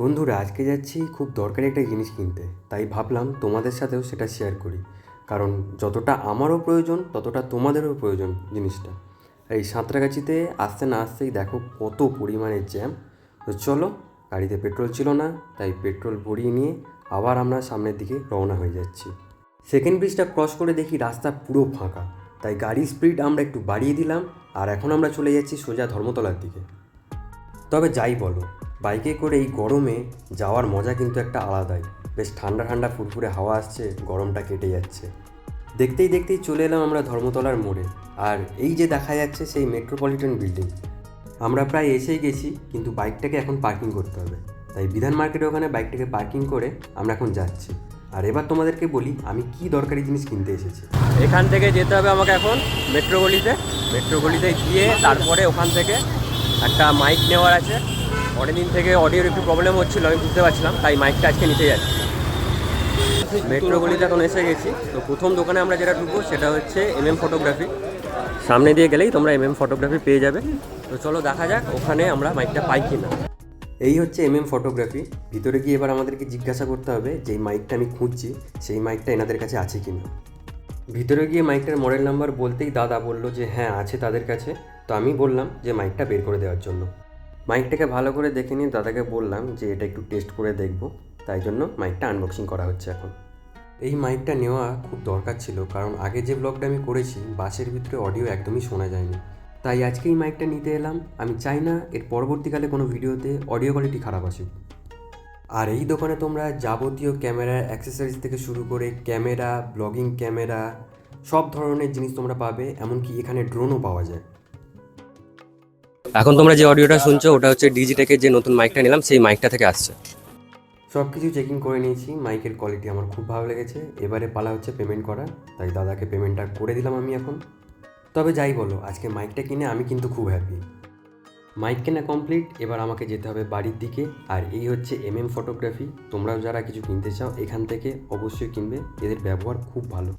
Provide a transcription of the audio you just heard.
বন্ধুরা, আজকে যাচ্ছি খুব দরকারি একটা জিনিস কিনতে। তাই ভাবলাম তোমাদের সাথেও সেটা শেয়ার করি। কারণ যতটা আমারও প্রয়োজন, ততটা তোমাদেরও প্রয়োজন জিনিসটা। এই সাঁতরাগাছিতে আসতে না আসতেই দেখো কত পরিমাণে জ্যাম তো চলো, গাড়িতে পেট্রোল ছিল না, তাই পেট্রোল ভরিয়ে নিয়ে আবার আমরা সামনের দিকে রওনা হয়ে যাচ্ছি। সেকেন্ড ব্রিজটা ক্রস করে দেখি রাস্তা পুরো ফাঁকা। তাই গাড়ির স্পিড আমরা একটু বাড়িয়ে দিলাম, আর এখন আমরা চলে যাচ্ছি সোজা ধর্মতলার দিকে। তবে যাই বলো বাইকে করে এই গরমে যাওয়ার মজা কিন্তু একটা আলাদাই। বেশ ঠান্ডা ঠান্ডা ফুরফুরে হাওয়া আসছে, গরমটা কেটে যাচ্ছে। দেখতেই দেখতেই চলে এলাম আমরা ধর্মতলার মোড়ে। আর এই যে দেখা যাচ্ছে সেই মেট্রোপলিটন বিল্ডিং। আমরা প্রায় এসেই গেছি, কিন্তু বাইকটাকে এখন পার্কিং করতে হবে। তাই বিধান মার্কেটের ওখানে বাইকটাকে পার্কিং করে আমরা এখন যাচ্ছি। আর এবার তোমাদেরকে বলি, আমি কি দরকারি জিনিস কিনতে এসেছি। এখান থেকে যেতে হবে আমাকে এখন মেট্রো গলিতে মেট্রো গলিতে গিয়ে তারপরে ওখান থেকে একটা মাইক নেওয়ার আছে। অনেকদিন থেকে অডিওর একটু প্রবলেম হচ্ছিল, আমি বুঝতে পারছিলাম, তাই মাইকটা আজকে নিতে যাচ্ছি। মেট্রো গলিতে এখন এসে গেছি। তো প্রথম দোকানে আমরা যেটা ঢুকবো, সেটা হচ্ছে এম এম ফটোগ্রাফি সামনে দিয়ে গেলেই তোমরা এম এম ফটোগ্রাফি পেয়ে যাবে। তো চলো দেখা যাক, ওখানে আমরা মাইকটা পাই কিনা। এই হচ্ছে এম এম ফটোগ্রাফি ভিতরে গিয়ে এবার আমাদেরকে জিজ্ঞাসা করতে হবে, যে মাইকটা আমি খুঁজছি, সেই মাইকটা এনাদের কাছে আছে কি না ভিতরে গিয়ে মাইকটার মডেল নাম্বার বলতেই দাদা বলল যে হ্যাঁ আছে তাদের কাছে। তো আমি বললাম যে মাইকটা বের করে দেওয়ার জন্য। মাইকটাকে ভালো করে দেখে নিয়ে দাদাকে বললাম যে এটা একটু টেস্ট করে দেখব, তাই জন্য মাইকটা আনবক্সিং করা হচ্ছে এখন। এই মাইকটা নেওয়া খুব দরকার ছিল, কারণ আগে যে ব্লগটা আমি করেছি, বাসের ভিতরে অডিও একদমই শোনা যায়নি। তাই আজকে এই মাইকটা নিতে এলাম, আমি চাই না এর পরবর্তীকালে কোনো ভিডিওতে অডিও কোয়ালিটি খারাপ আসুক। আর এই দোকানে তোমরা যাবতীয় ক্যামেরার অ্যাক্সেসরিজ থেকে শুরু করে ক্যামেরা ব্লগিং ক্যামেরা সব ধরনের জিনিস তোমরা পাবে, এমনকি এখানে ড্রোনও পাওয়া যায়। এখন তোমরা যে অডিওটা শুনছো, ওটা হচ্ছে ডিজিটেকের যে নতুন মাইকটা নিলাম, সেই মাইকটা থেকে আসছে। সব কিছু চেকিং করে নিয়েছি মাইকের কোয়ালিটি আমার খুব ভালো লেগেছে। এবারে পালা হচ্ছে পেমেন্ট করা তাই দাদাকে পেমেন্টটা করে দিলাম আমি এখন। তবে যাই বলো, আজকে মাইকটা কিনে আমি কিন্তু খুব হ্যাপি মাইক কেনা কমপ্লিট এবার আমাকে যেতে হবে বাড়ির দিকে। আর এই হচ্ছে এম এম ফটোগ্রাফি তোমরাও যারা কিছু কিনতে চাও, এখান থেকে অবশ্যই কিনবে, এদের ব্যবহার খুব ভালো।